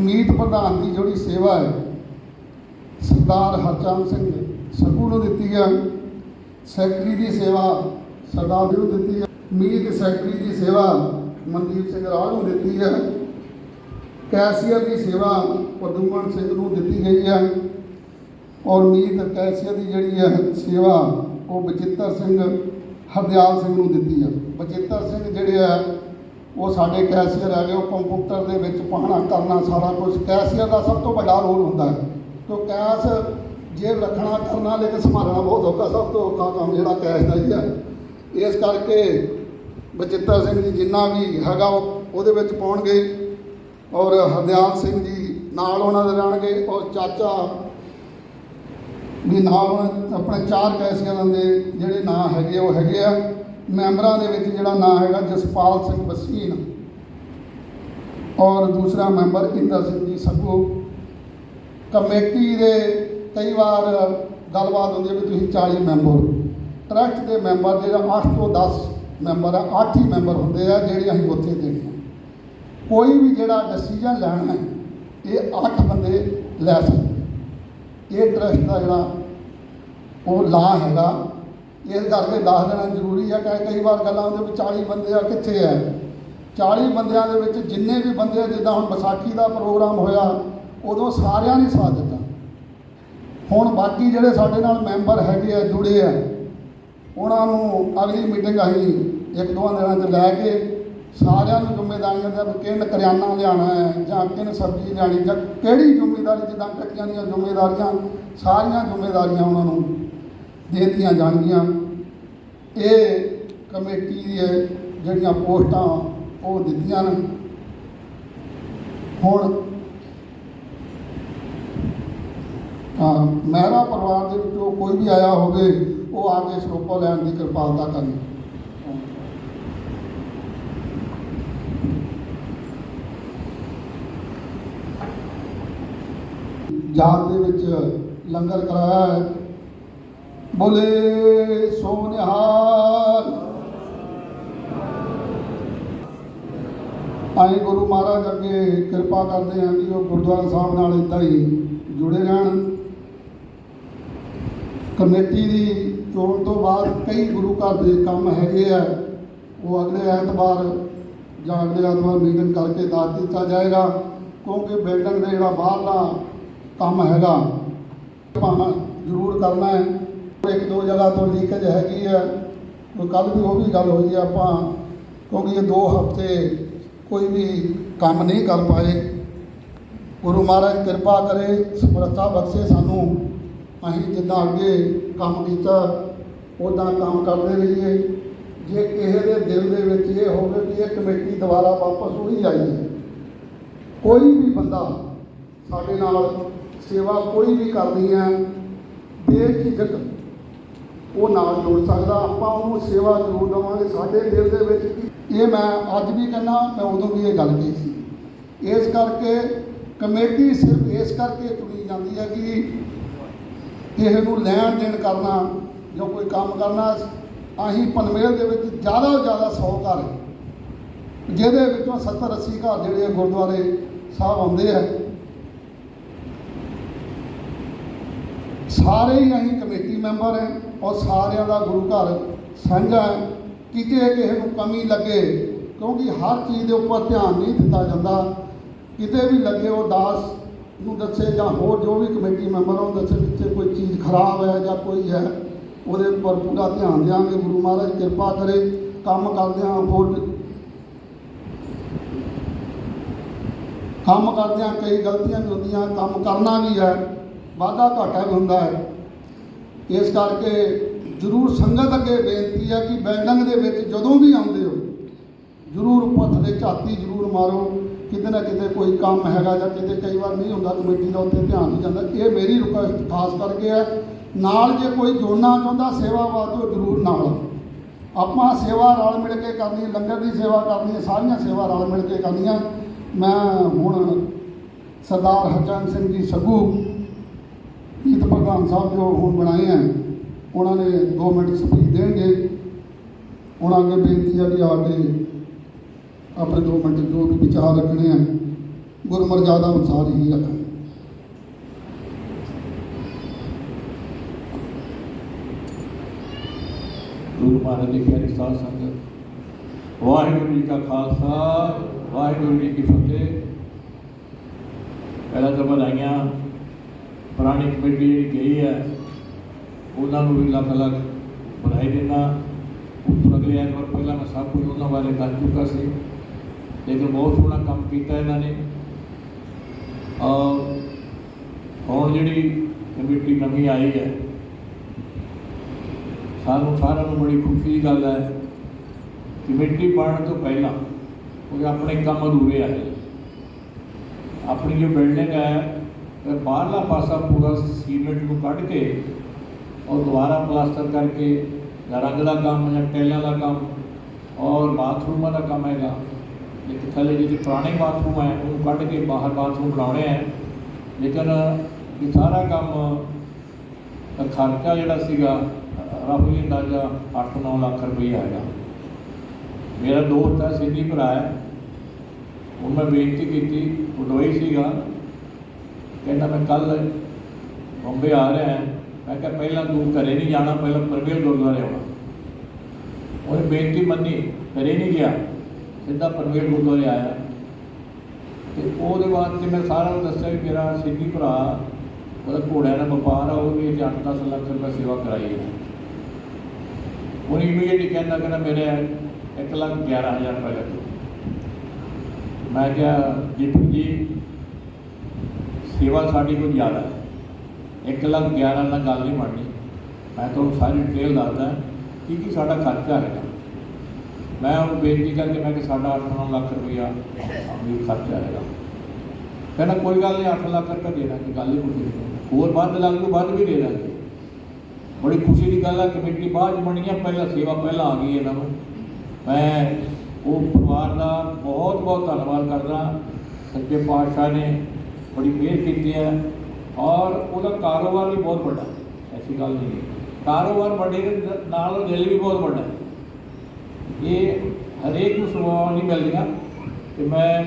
ਮੀਤ ਪ੍ਰਧਾਨ ਦੀ ਜਿਹੜੀ ਸੇਵਾ ਹੈ, ਸਰਦਾਰ ਹਰਚੰਦ ਸਿੰਘ ਸੱਗੂ ਨੂੰ ਦਿੱਤੀ ਹੈ। ਸੈਕਟਰੀ ਦੀ ਸੇਵਾ ਸਰਦਾਰ ਜੀ ਨੂੰ ਦਿੱਤੀ ਹੈ। ਮੀਤ ਸੈਕਟਰੀ ਦੀ ਸੇਵਾ ਮਨਦੀਪ ਸਿੰਘ ਰਾਜ ਨੂੰ ਦਿੱਤੀ ਹੈ। ਕੈਸੀਅਰ ਦੀ ਸੇਵਾ ਪ੍ਰਦੂਮਨ ਸਿੰਘ ਨੂੰ ਦਿੱਤੀ ਗਈ ਹੈ। ਔਰ ਮੀਤ ਕੈਸੀਅਰ ਦੀ ਜਿਹੜੀ ਹੈ ਸੇਵਾ ਉਹ ਬਚਿੱਤਰ ਸਿੰਘ ਹਰਦਿਆਲ ਸਿੰਘ ਨੂੰ ਦਿੱਤੀ ਹੈ। ਬਚਿੱਤਰ ਸਿੰਘ ਜਿਹੜੇ ਹੈ ਉਹ ਸਾਡੇ ਕੈਸੀਅਰ ਹੈਗੇ, ਉਹ ਕੰਪਿਊਟਰ ਦੇ ਵਿੱਚ ਪਾਣਾ ਕਰਨਾ ਸਾਰਾ ਕੁਝ ਕੈਸੀਅਰ ਦਾ ਸਭ ਤੋਂ ਵੱਡਾ ਰੋਲ ਹੁੰਦਾ ਹੈ। ਕਿਉਂ ਕੈਸ਼ ਜੇਬ ਰੱਖਣਾ, ਕਰਨਾ, ਲੇਕਿਨ ਸੰਭਾਲਣਾ ਬਹੁਤ ਔਖਾ, ਸਭ ਤੋਂ ਔਖਾ ਕੰਮ ਜਿਹੜਾ ਕੈਸ਼ ਦਾ ਹੀ ਹੈ। ਇਸ ਕਰਕੇ ਬਚਿੱਤਰ ਸਿੰਘ ਜੀ ਜਿੰਨਾ ਵੀ ਹੈਗਾ, ਉਹ ਉਹਦੇ ਵਿੱਚ ਪਾਉਣਗੇ ਔਰ ਹਰਦਿਆਲ ਸਿੰਘ ਜੀ ਨਾਲ ਉਹਨਾਂ ਦੇ ਰਹਿਣਗੇ ਔਰ ਚਾਚਾ ਵੀ ਨਾਲ ਉਹਨਾਂ- ਆਪਣੇ ਚਾਰ ਕੈਸ਼ੀਅਰਾਂ ਦੇ ਜਿਹੜੇ ਨਾਂ ਹੈਗੇ ਉਹ ਹੈਗੇ ਆ। ਮੈਂਬਰਾਂ ਦੇ ਵਿੱਚ ਜਿਹੜਾ ਨਾਂ ਹੈਗਾ ਜਸਪਾਲ ਸਿੰਘ ਬਸੀਨ ਔਰ ਦੂਸਰਾ ਮੈਂਬਰ ਇੰਦਰ ਸਿੰਘ ਜੀ ਸੱਗੂ ਕਮੇਟੀ ਦੇ ਕਈ ਵਾਰ ਗੱਲਬਾਤ ਹੁੰਦੀ ਹੈ ਵੀ ਤੁਸੀਂ 40 ਮੈਂਬਰ। ਟਰਸਟ ਦੇ ਮੈਂਬਰ ਜਿਹੜਾ 8 ਤੋਂ 10 ਮੈਂਬਰ ਆ 8 ਹੀ ਮੈਂਬਰ ਹੁੰਦੇ ਆ ਜਿਹੜੇ ਅਸੀਂ ਉੱਥੇ ਦੇਣੇ ਆ। ਕੋਈ ਵੀ ਜਿਹੜਾ ਡਿਸੀਜਨ ਲੈਣਾ ਹੈ, ਇਹ 8 ਬੰਦੇ ਲੈ ਸਕਦੇ ਇਹ ਟਰਸਟ ਦਾ ਜਿਹੜਾ ਉਹ ਲਾ ਹੈਗਾ ਇਸ ਕਰਕੇ ਦੱਸ ਦੇਣਾ ਜ਼ਰੂਰੀ ਹੈ ਕਿ ਕਈ ਵਾਰ ਗੱਲਾਂ ਹੁੰਦੀਆਂ ਵੀ 40 ਬੰਦੇ ਆ ਕਿੱਥੇ ਹੈ 40 ਬੰਦਿਆਂ ਦੇ ਵਿੱਚ ਜਿੰਨੇ ਵੀ ਬੰਦੇ ਜਿੱਦਾਂ ਹੁਣ ਵਿਸਾਖੀ ਦਾ ਪ੍ਰੋਗਰਾਮ ਹੋਇਆ, ਉਦੋਂ ਸਾਰਿਆਂ ਨੇ ਸਾਥ ਦਿੱਤਾ। ਹੁਣ ਬਾਕੀ ਜਿਹੜੇ ਸਾਡੇ ਨਾਲ ਮੈਂਬਰ ਹੈਗੇ ਆ, ਜੁੜੇ ਆ, ਉਹਨਾਂ ਨੂੰ ਅਗਲੀ ਮੀਟਿੰਗ ਅਸੀਂ ਇੱਕ ਦੋ ਦਿਨਾਂ 'ਚ ਲੈ ਕੇ ਸਾਰਿਆਂ ਨੂੰ ਜ਼ਿੰਮੇਵਾਰੀਆਂ ਦਾ ਵੀ ਕਿਹਨ ਕਰਿਆਨਾ ਲਿਆਉਣਾ ਹੈ, ਜਾਂ ਕਿਹਨ ਸਬਜ਼ੀ ਲਿਆਣੀ ਜਾਂ ਕਿਹੜੀ ਜ਼ਿੰਮੇਵਾਰੀ ਜਿੱਦਾਂ ਕੱਟੀਆਂ ਦੀਆਂ ਜ਼ਿੰਮੇਵਾਰੀਆਂ ਸਾਰੀਆਂ ਜ਼ਿੰਮੇਵਾਰੀਆਂ ਉਹਨਾਂ ਨੂੰ ਦੇ ਦਿੱਤੀਆਂ ਜਾਣਗੀਆਂ। ਇਹ ਕਮੇਟੀ ਦੀਆਂ ਜਿਹੜੀਆਂ ਪੋਸਟਾਂ ਉਹ ਦਿੱਤੀਆਂ ਨੇ। ਹੁਣ ਹਾਂ ਮਹਿਰਾ ਪਰਿਵਾਰ ਦੇ ਵਿੱਚੋਂ ਕੋਈ ਵੀ ਆਇਆ ਹੋਵੇ, ਉਹ ਆ ਕੇ ਸਰੋਪਾ ਲੈਣ ਦੀ ਕਿਰਪਾਲਤਾ ਕਰਨ। ਜਾਤ ਦੇ ਵਿੱਚ ਲੰਗਰ ਕਰਾਇਆ ਹੈ। ਬੋਲੇ ਸੋ ਨਿਹਾਲ ਆਏ ਗੁਰੂ ਮਹਾਰਾਜ ਅੱਗੇ ਕਿਰਪਾ ਕਰਦੇ ਹਾਂ ਕਿ ਉਹ ਗੁਰਦੁਆਰਾ ਸਾਹਿਬ ਨਾਲ ਇਦਾਂ ਹੀ ਜੁੜੇ ਰਹਿਣ। ਕਮੇਟੀ ਦੀ ਚੋਣ ਤੋਂ ਬਾਅਦ ਕਈ ਗੁਰੂ ਘਰ ਦੇ ਕੰਮ ਹੈਗੇ ਆ, ਉਹ ਅਗਲੇ ਐਤਵਾਰ ਜਾਂ ਅਗਲੇ ਐਤਵਾਰ ਮੀਟਿੰਗ ਕਰਕੇ ਦੱਸ ਦਿੱਤਾ ਜਾਏਗਾ, ਕਿਉਂਕਿ ਬਿਲਡਿੰਗ ਦਾ ਜਿਹੜਾ ਬਾਹਰਲਾ ਕੰਮ ਹੈਗਾ, ਆਪਾਂ ਜ਼ਰੂਰ ਕਰਨਾ ਹੈ। ਇੱਕ ਦੋ ਜਗ੍ਹਾ ਤੋਂ ਲੀਕੇਜ ਹੈਗੀ ਹੈ ਉਹ ਕੱਲ ਵੀ ਉਹ ਵੀ ਗੱਲ ਹੋਈ ਹੈ ਆਪਾਂ, ਕਿਉਂਕਿ ਇਹ ਦੋ ਹਫ਼ਤੇ ਕੋਈ ਵੀ ਕੰਮ ਨਹੀਂ ਕਰ ਪਾਏ। ਗੁਰੂ ਮਹਾਰਾਜ ਕਿਰਪਾ ਕਰੇ ਸਮਰੱਥਾ ਬਖਸ਼ੇ ਸਾਨੂੰ। ਅਸੀਂ ਜਿੱਦਾਂ ਅੱਗੇ ਕੰਮ ਕੀਤਾ ਉਦਾਂ ਕੰਮ ਕਰਦੇ ਰਹੀਏ। ਜੇ ਕਿਸੇ ਦੇ ਦਿਲ ਦੇ ਵਿੱਚ ਇਹ ਹੋਵੇ ਕਿ ਇਹ ਕਮੇਟੀ ਦੁਬਾਰਾ ਵਾਪਸ ਉਹੀ ਆਈ ਹੈ। ਕੋਈ ਵੀ ਬੰਦਾ ਸਾਡੇ ਨਾਲ ਸੇਵਾ ਕੋਈ ਵੀ ਕਰਨੀ ਹੈ, ਬੇਝਿਜਕ ਉਹ ਨਾਲ ਜੋੜ ਸਕਦਾ। ਆਪਾਂ ਉਹਨੂੰ ਸੇਵਾ ਜ਼ਰੂਰ ਦੇਵਾਂਗੇ ਸਾਡੇ ਦਿਲ ਦੇ ਵਿੱਚ। ਇਹ ਮੈਂ ਅੱਜ ਵੀ ਕਹਿੰਦਾ, ਮੈਂ ਉਦੋਂ ਵੀ ਇਹ ਗੱਲ ਕਹੀ ਸੀ। ਇਸ ਕਰਕੇ ਕਮੇਟੀ ਸਿਰਫ ਇਸ ਕਰਕੇ ਚੁਣੀ ਜਾਂਦੀ ਹੈ ਕਿ ਕਿਸੇ ਨੂੰ ਲੈਣ ਦੇਣ ਕਰਨਾ ਜਾਂ ਕੋਈ ਕੰਮ ਕਰਨਾ, ਅਸੀਂ ਪਨਮੇਲ ਦੇ ਵਿੱਚ ਜ਼ਿਆਦਾ ਤੋਂ ਜ਼ਿਆਦਾ 100 ਘਰ। ਜਿਹਦੇ ਵਿੱਚੋਂ 70 80 ਘਰ ਜਿਹੜੇ ਗੁਰਦੁਆਰੇ ਸਾਹਿਬ ਆਉਂਦੇ ਆ ਸਾਰੇ ਹੀ ਅਸੀਂ ਕਮੇਟੀ ਮੈਂਬਰ ਹਾਂ ਔਰ ਸਾਰਿਆਂ ਦਾ ਗੁਰੂ ਘਰ ਸਾਂਝਾ ਹੈ। ਕਿਤੇ ਕਿਸੇ ਨੂੰ ਕਮੀ ਲੱਗੇ, ਕਿਉਂਕਿ ਹਰ ਚੀਜ਼ ਦੇ ਉੱਪਰ ਧਿਆਨ ਨਹੀਂ ਦਿੱਤਾ ਜਾਂਦਾ। ਕਿਤੇ ਵੀ ਲੱਗੇ ਉਹ ਦਾਸ ਨੂੰ ਦੱਸੇ ਜਾਂ ਹੋਰ ਜੋ ਵੀ ਕਮੇਟੀ ਮੈਂਬਰ ਆ ਦੱਸੇ ਜਿੱਥੇ ਕੋਈ ਚੀਜ਼ ਖਰਾਬ ਹੈ ਜਾਂ ਕੋਈ ਹੈ, ਉਹਦੇ ਉੱਪਰ ਪੂਰਾ ਧਿਆਨ ਦਿਆਂਗੇ। ਗੁਰੂ ਮਹਾਰਾਜ ਕਿਰਪਾ ਕਰੇ, ਕੰਮ ਕਰਦਿਆਂ ਹੋਰ ਵੀ। ਕੰਮ ਕਰਦਿਆਂ ਕਈ ਗਲਤੀਆਂ ਵੀ ਹੁੰਦੀਆਂ, ਕੰਮ ਕਰਨਾ ਵੀ ਹੈ। ਵਾਧਾ ਘਾਟਾ ਵੀ ਹੁੰਦਾ ਹੈ। ਇਸ ਕਰਕੇ ਜ਼ਰੂਰ ਸੰਗਤ ਅੱਗੇ ਬੇਨਤੀ ਹੈ ਕਿ ਬਿਲਡਿੰਗ ਦੇ ਵਿੱਚ ਜਦੋਂ ਵੀ ਆਉਂਦੇ ਹੋ, ਜ਼ਰੂਰ ਉੱਪਰ ਦੇ ਝਾਤੀ ਜ਼ਰੂਰ ਮਾਰੋ। ਕਿਤੇ ਨਾ ਕਿਤੇ ਕੋਈ ਕੰਮ ਹੈਗਾ ਜਾਂ ਕਿਤੇ ਕਈ ਵਾਰ ਨਹੀਂ ਹੁੰਦਾ, ਕਮੇਟੀ ਦਾ ਉੱਤੇ ਧਿਆਨ ਨਹੀਂ ਜਾਂਦਾ। ਇਹ ਮੇਰੀ ਰਿਕੁਐਸਟ ਖਾਸ ਕਰਕੇ ਹੈ, ਨਾਲ ਜੇ ਕੋਈ ਜੋੜਨਾ ਚਾਹੁੰਦਾ, ਸੇਵਾ ਵਾਸਤੇ ਜ਼ਰੂਰ ਨਾਲ ਆਪਾਂ ਸੇਵਾ ਰਲ ਮਿਲ ਕੇ ਕਰਨੀ, ਲੰਗਰ ਦੀ ਸੇਵਾ ਕਰਨੀ, ਸਾਰੀਆਂ ਸੇਵਾ ਰਲ ਮਿਲ ਕੇ ਕਰਨੀਆਂ। ਮੈਂ ਹੁਣ ਸਰਦਾਰ ਹਰਚੰਦ ਸਿੰਘ ਜੀ ਸੱਗੂ ਪ੍ਰਧਾਨ ਸਾਹਿਬ ਜੋ ਹੁਣ ਬਣਾਏ ਆ, ਉਹਨਾਂ ਨੇ 2 ਮਿੰਟ ਸਪੀਚ ਦੇਣਗੇ। ਉਹਨਾਂ ਅੱਗੇ ਬੇਨਤੀ ਹੈ ਕਿ ਆ ਕੇ ਆਪਣੇ ਦੋ ਮਿੰਟ ਜੋ ਵੀ ਵਿਚਾਰ ਰੱਖਣੇ ਆ ਗੁਰਮਰਜ਼ਾਦਾ ਅਨੁਸਾਰ ਹੀ ਰੱਖਾਂ ਗੁਰੂ ਮਹਾਰਾਜ ਦੀ ਪਿਆਰੀ ਸਾਧ ਸੰਗਤ, ਵਾਹਿਗੁਰੂ ਜੀ ਕਾ ਖਾਲਸਾ, ਵਾਹਿਗੁਰੂ ਜੀ ਕੀ ਫਤਿਹ। ਪਹਿਲਾਂ ਤਾਂ ਵਧਾਈਆਂ ਪੁਰਾਣੀ ਕਮੇਟੀ ਜਿਹੜੀ ਗਈ ਹੈ, ਉਹਨਾਂ ਨੂੰ ਵੀ ਲੱਖ ਲੱਖ ਵਧਾਈ ਦਿੰਦਾ। ਉਸ ਅਗਲੇ ਐਤਵਾਰ ਪਹਿਲਾਂ ਮੈਂ ਸਭ ਕੁਝ ਉਹਨਾਂ ਬਾਰੇ ਦੱਸ ਚੁੱਕਾ ਸੀ। ਲੇਕਿਨ ਬਹੁਤ ਸੋਹਣਾ ਕੰਮ ਕੀਤਾ ਇਹਨਾਂ ਨੇ। ਔਰ ਹੁਣ ਜਿਹੜੀ ਕਮੇਟੀ ਨਵੀਂ ਆਈ ਹੈ, ਸਾਨੂੰ ਸਾਰਿਆਂ ਨੂੰ ਬੜੀ ਖੁਸ਼ੀ ਦੀ ਗੱਲ ਹੈ ਕਮੇਟੀ ਬਣਨ ਤੋਂ ਪਹਿਲਾਂ ਉਹ ਆਪਣੇ ਕੰਮ ਅਧੂਰੇ ਆਏ ਆਪਣੀ ਜੋ ਬਿਲਡਿੰਗ ਹੈ ਇਹ ਬਾਹਰਲਾ ਪਾਸਾ ਪੂਰਾ ਸੀਮੈਂਟ ਨੂੰ ਕੱਢ ਕੇ ਔਰ ਦੁਬਾਰਾ ਪਲਾਸਟਰ ਕਰਕੇ ਜਾਂ ਰੰਗ ਦਾ ਕੰਮ ਜਾਂ ਟੈਲਾਂ ਦਾ ਕੰਮ ਔਰ ਬਾਥਰੂਮਾਂ ਦਾ ਕੰਮ ਹੈਗਾ। ਇੱਕ ਥੱਲੇ ਜਿਹੜੇ ਪੁਰਾਣੇ ਬਾਥਰੂਮ ਹੈ, ਉਹਨੂੰ ਕੱਢ ਕੇ ਬਾਹਰ ਬਾਥਰੂਮ ਬਣਾਉਣੇ ਹੈ। ਲੇਕਿਨ ਇਹ ਸਾਰਾ ਕੰਮ ਖਰਚਾ ਜਿਹੜਾ ਸੀਗਾ ਰਫਲੀ ਅੰਦਾਜ਼ਾ 8-9 ਲੱਖ ਰੁਪਈਆ ਹੈਗਾ। ਮੇਰਾ ਦੋਸਤ ਹੈ, ਸਿੱਧੀ ਭਰਾ ਹੈ। ਉਹ ਮੈਂ ਬੇਨਤੀ ਕੀਤੀ, ਉਹ ਦੁਬਈ ਸੀਗਾ ਕਹਿੰਦਾ ਮੈਂ ਕੱਲ ਬੰਬੇ ਆ ਰਿਹਾ ਮੈਂ ਕਿਹਾ ਪਹਿਲਾਂ ਤੂੰ ਘਰੇ ਨਹੀਂ ਜਾਣਾ, ਪਹਿਲਾਂ ਪਰਵੇਲ ਗੁਰਦੁਆਰੇ ਆਉਣਾ। ਉਹਨੇ ਬੇਨਤੀ ਮੰਨੀ, ਘਰੇ ਨਹੀਂ ਗਿਆ। ਸਿੱਧਾ ਪਰਵੇਲ ਗੁਰਦੁਆਰੇ ਆਇਆ। ਤੇ ਉਹਦੇ ਬਾਅਦ ਤੇ ਮੈਂ ਸਾਰਾ ਨੂੰ ਦੱਸਿਆ ਵੀ ਮੇਰਾ ਸਿੱਧੀ ਭਰਾ, ਉਹਦਾ ਘੋੜਿਆਂ ਦਾ ਵਪਾਰ ਆ ਉਹ ਵੀ 8-10 ਲੱਖ ਰੁਪਏ ਸੇਵਾ ਕਰਾਈ ਹੈ। ਉਹਨੇ ਇਮੀਡੀਏਟਲੀ ਕਹਿੰਦਾ ਕਹਿੰਦਾ ਮੇਰੇ 1 ਲੱਖ 11000 ਰੁਪਏ ਲੱਗੂ ਮੈਂ ਕਿਹਾ ਦੀਪਕ ਜੀ ਸੇਵਾ ਸਾਡੀ ਕੋਈ ਜ਼ਿਆਦਾ ਹੈ। 1 ਲੱਖ 11 ਨਾਲ ਗੱਲ ਨਹੀਂ ਬਣਨੀ। ਮੈਂ ਤੁਹਾਨੂੰ ਸਾਰੀ ਡਿਟੇਲ ਦੱਸਦਾ ਕੀ ਕੀ ਸਾਡਾ ਖਰਚਾ ਹੈਗਾ। ਮੈਂ ਉਹਨੂੰ ਬੇਨਤੀ ਕਰਕੇ ਮੈਂ ਕਿ ਸਾਡਾ 8-9 ਲੱਖ ਰੁਪਇਆ ਵੀ ਖਰਚਾ ਹੈਗਾ। ਕਹਿੰਦਾ ਕੋਈ ਗੱਲ ਨਹੀਂ 8 ਲੱਖ ਰੁਪਇਆ ਦੇ ਦਾਂਗੇ, ਗੱਲ ਹੀ ਮੁੱਕੀ ਹੋਰ ਵੱਧ ਲੱਗ ਜੂ, ਵੱਧ ਵੀ ਦੇ ਦਾਂਗੇ। ਬੜੀ ਖੁਸ਼ੀ ਦੀ ਗੱਲ ਹੈ ਕਮੇਟੀ ਬਾਅਦ 'ਚ ਬਣੀ ਹੈ ਪਹਿਲਾਂ ਸੇਵਾ ਪਹਿਲਾਂ ਆ ਗਈ ਇਹਨਾਂ ਨੂੰ। ਮੈਂ ਉਹ ਪਰਿਵਾਰ ਦਾ ਬਹੁਤ ਬਹੁਤ ਧੰਨਵਾਦ ਕਰਦਾ ਸੱਚੇ ਪਾਤਸ਼ਾਹ ਨੇ ਬੜੀ ਮਿਹਰ ਕੀਤੀ ਹੈ ਔਰ ਉਹਦਾ ਕਾਰੋਬਾਰ ਵੀ ਬਹੁਤ ਵੱਡਾ ਐਸੀ ਗੱਲ ਨਹੀਂ ਕਾਰੋਬਾਰ ਵੱਡੇ ਦੇ ਨਾਲ ਉਹ ਦਿਲ ਵੀ ਬਹੁਤ ਵੱਡਾ ਇਹ ਹਰੇਕ ਨੂੰ ਸੁਭਾਅ ਨਹੀਂ ਮਿਲਦੀਆਂ। ਤੇ ਮੈਂ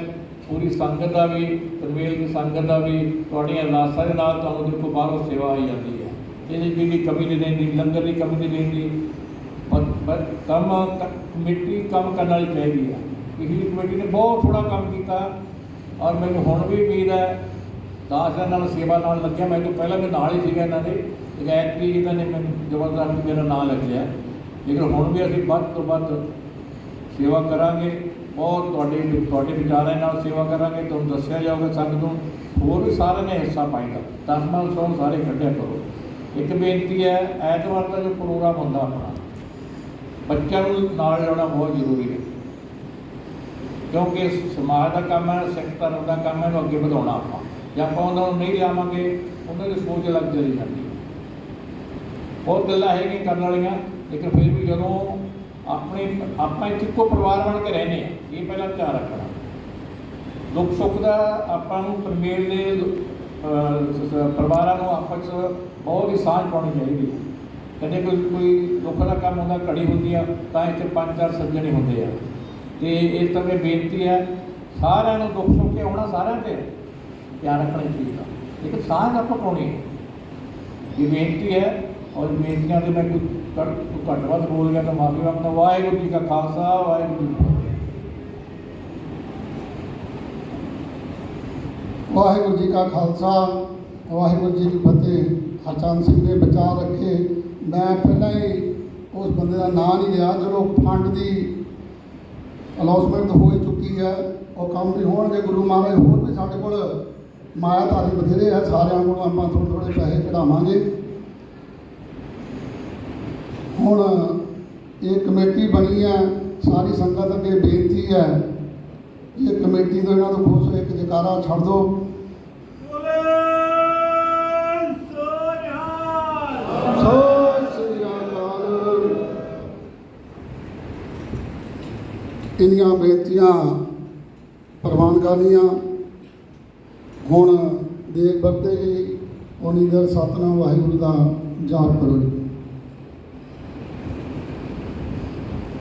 ਪੂਰੀ ਸੰਗਤ ਦਾ ਵੀ ਤਰਵੇਲ ਦੀ ਸੰਗਤ ਦਾ ਵੀ, ਤੁਹਾਡੀਆਂ ਅਰਦਾਸਾਂ ਦੇ ਨਾਲ ਤੁਹਾਨੂੰ ਦੇਖੋ ਬਾਹਰੋਂ ਸੇਵਾ ਆਈ ਜਾਂਦੀ ਹੈ। ਇਹਦੀ ਵੀ ਦੀ ਕਮੀ ਨਹੀਂ ਰਹਿੰਦੀ, ਲੰਗਰ ਦੀ ਕਮੀ ਨਹੀਂ ਰਹਿੰਦੀ। ਪਰ ਕੰਮ ਕ- ਕਮੇਟੀ ਕੰਮ ਕਰਨ ਵਾਲੀ ਚਾਹੀਦੀ ਹੈ। ਪਿਛਲੀ ਕਮੇਟੀ ਨੇ ਬਹੁਤ ਥੋੜਾ ਕੰਮ ਕੀਤਾ। ਔਰ ਮੈਨੂੰ ਹੁਣ ਵੀ ਉਮੀਦ ਹੈ ਦਾਸਾਂ ਨਾਲ ਸੇਵਾ ਨਾਲ ਲੱਗਿਆ। ਮੈਨੂੰ ਪਹਿਲਾਂ ਮੈਂ ਨਾਲ ਹੀ ਸੀਗਾ ਇਹਨਾਂ ਦੇ। ਲਗਾਇਤ ਵੀ ਇਹਨਾਂ ਨੇ ਮੈਨੂੰ ਜ਼ਬਰਦਸਤ ਮੇਰਾ ਨਾਮ ਲਿਖ ਲਿਆ। ਲੇਕਿਨ ਹੁਣ ਵੀ ਅਸੀਂ ਵੱਧ ਤੋਂ ਵੱਧ ਸੇਵਾ ਕਰਾਂਗੇ ਔਰ ਤੁਹਾਡੇ ਤੁਹਾਡੇ ਵਿਚਾਰਾਂ ਨਾਲ ਸੇਵਾ ਕਰਾਂਗੇ। ਤੁਹਾਨੂੰ ਦੱਸਿਆ ਜਾਊਗਾ ਸੰਗਤ ਨੂੰ ਹੋਰ ਵੀ ਸਾਰਿਆਂ ਨੇ ਹਿੱਸਾ ਪਾਏਗਾ। ਦਸਮਾਂ ਸੌ ਸਾਰੇ ਕੱਢਿਆ ਕਰੋ। ਇੱਕ ਬੇਨਤੀ ਹੈ, ਐਤਵਾਰ ਦਾ ਜੋ ਪ੍ਰੋਗਰਾਮ ਹੁੰਦਾ ਆਪਣਾ, ਬੱਚਿਆਂ ਨੂੰ ਨਾਲ ਲਿਆਉਣਾ ਬਹੁਤ ਜ਼ਰੂਰੀ ਹੈ। ਕਿਉਂਕਿ ਸਮਾਜ ਦਾ ਕੰਮ ਹੈ, ਸਿੱਖ ਧਰਮ ਦਾ ਕੰਮ ਹੈ, ਇਹਨੂੰ ਅੱਗੇ ਵਧਾਉਣਾ ਆਪਾਂ। ਜੇ ਆਪਾਂ ਉਹਨਾਂ ਨੂੰ ਨਹੀਂ ਲਿਆਵਾਂਗੇ, ਉਹਨਾਂ ਦੀ ਸੋਚ ਅਲੱਗ ਚਲੀ ਜਾਂਦੀ ਹੈ। ਬਹੁਤ ਗੱਲਾਂ ਹੈਗੀਆਂ ਕਰਨ ਵਾਲੀਆਂ, ਲੇਕਿਨ ਫਿਰ ਵੀ ਜਦੋਂ ਆਪਣੇ, ਆਪਾਂ ਇੱਕ ਇੱਕੋ ਪਰਿਵਾਰ ਬਣ ਕੇ ਰਹਿੰਦੇ ਆ ਇਹ ਪਹਿਲਾਂ ਧਿਆਨ ਰੱਖਣਾ। ਦੁੱਖ ਸੁੱਖ ਦਾ ਆਪਾਂ ਨੂੰ ਪਰਮੇਲ ਦੇ ਪਰਿਵਾਰਾਂ ਨੂੰ ਆਪਸ 'ਚ ਬਹੁਤ ਹੀ ਸਾਂਝ ਪਾਉਣੀ ਚਾਹੀਦੀ ਹੈ। ਕਦੇ ਕੋਈ ਕੋਈ ਦੁੱਖ ਦਾ ਕੰਮ ਹੁੰਦਾ, ਘੜੀ ਹੁੰਦੀ ਆ, ਤਾਂ ਇੱਥੇ ਪੰਜ ਚਾਰ ਸੱਜਣੇ ਹੁੰਦੇ ਆ। ਤੇ ਇਸ ਤਰ੍ਹਾਂ ਦੀ ਬੇਨਤੀ ਹੈ, ਸਾਰਿਆਂ ਨੂੰ ਦੁੱਖ ਸੁੱਖ ਕੇ ਆਉਣਾ ਸਾਰਿਆਂ ਤੇ ਧਿਆਨ ਰੱਖਣਾ ਚਾਹੀਦਾ। ਇੱਕ ਸਾਂਝ ਆਪਾਂ ਪਾਉਣੀ ਹੈ। ਇਹ ਬੇਨਤੀ ਹੈ, ਔਰ ਬੇਨਤੀਆਂ ਦੇ ਮੈਂ ਕੋਈ ਘੱਟ ਵੱਧ ਬੋਲ ਗਿਆ ਤਾਂ ਮਾਫੀ ਮੰਗਦਾ, ਵਾਹਿਗੁਰੂ ਜੀ ਕਾ ਖਾਲਸਾ, ਵਾਹਿਗੁਰੂ ਜੀ ਫਤਿਹ। ਵਾਹਿਗੁਰੂ ਜੀ ਕਾ ਖਾਲਸਾ, ਵਾਹਿਗੁਰੂ ਜੀ ਕੀ ਫਤਿਹ। ਹਰਚੰਦ ਸਿੰਘ ਨੇ ਵਿਚਾਰ ਰੱਖੇ। ਮੈਂ ਪਹਿਲਾਂ ਹੀ ਉਸ ਬੰਦੇ ਦਾ ਨਾਂ ਨਹੀਂ ਲਿਆ, ਜਦੋਂ ਫੰਡ ਦੀ ਅਨਾਉਂਸਮੈਂਟ ਹੋ ਹੀ ਚੁੱਕੀ ਹੈ। ਉਹ ਕੰਮ ਵੀ ਹੋਣਗੇ। ਗੁਰੂ ਮਹਾਰਾਜ ਹੋਰ ਵੀ ਸਾਡੇ ਕੋਲ ਮਾਇਆਧਾਰੀ ਬਥੇਰੇ ਆ। ਸਾਰਿਆਂ ਕੋਲ ਆਪਾਂ ਥੋੜ੍ਹੇ ਥੋੜ੍ਹੇ ਪੈਸੇ ਕਢਾਵਾਂਗੇ ਹੁਣ ਇਹ ਕਮੇਟੀ ਬਣੀ ਹੈ। ਸਾਰੀ ਸੰਗਤ ਅੱਗੇ ਬੇਨਤੀ ਹੈ। ਇਹ ਕਮੇਟੀ ਤੋਂ ਇਹਨਾਂ ਨੂੰ ਖੁਸ਼ ਇੱਕ ਜਕਾਰਾ ਛੱਡ ਦਿਓ। ਸਤਿ ਇੰਨੀਆਂ ਬੇਨਤੀਆਂ ਪ੍ਰਵਾਨ ਕਰਨੀਆਂ ਹੁਣ ਦੇਖ ਵਰਤੇਗੀ ਉਨੀ ਦਰ ਸਤਨਾਮ ਵਾਹਿਗੁਰੂ ਦਾ ਜਾਪ ਕਰੋ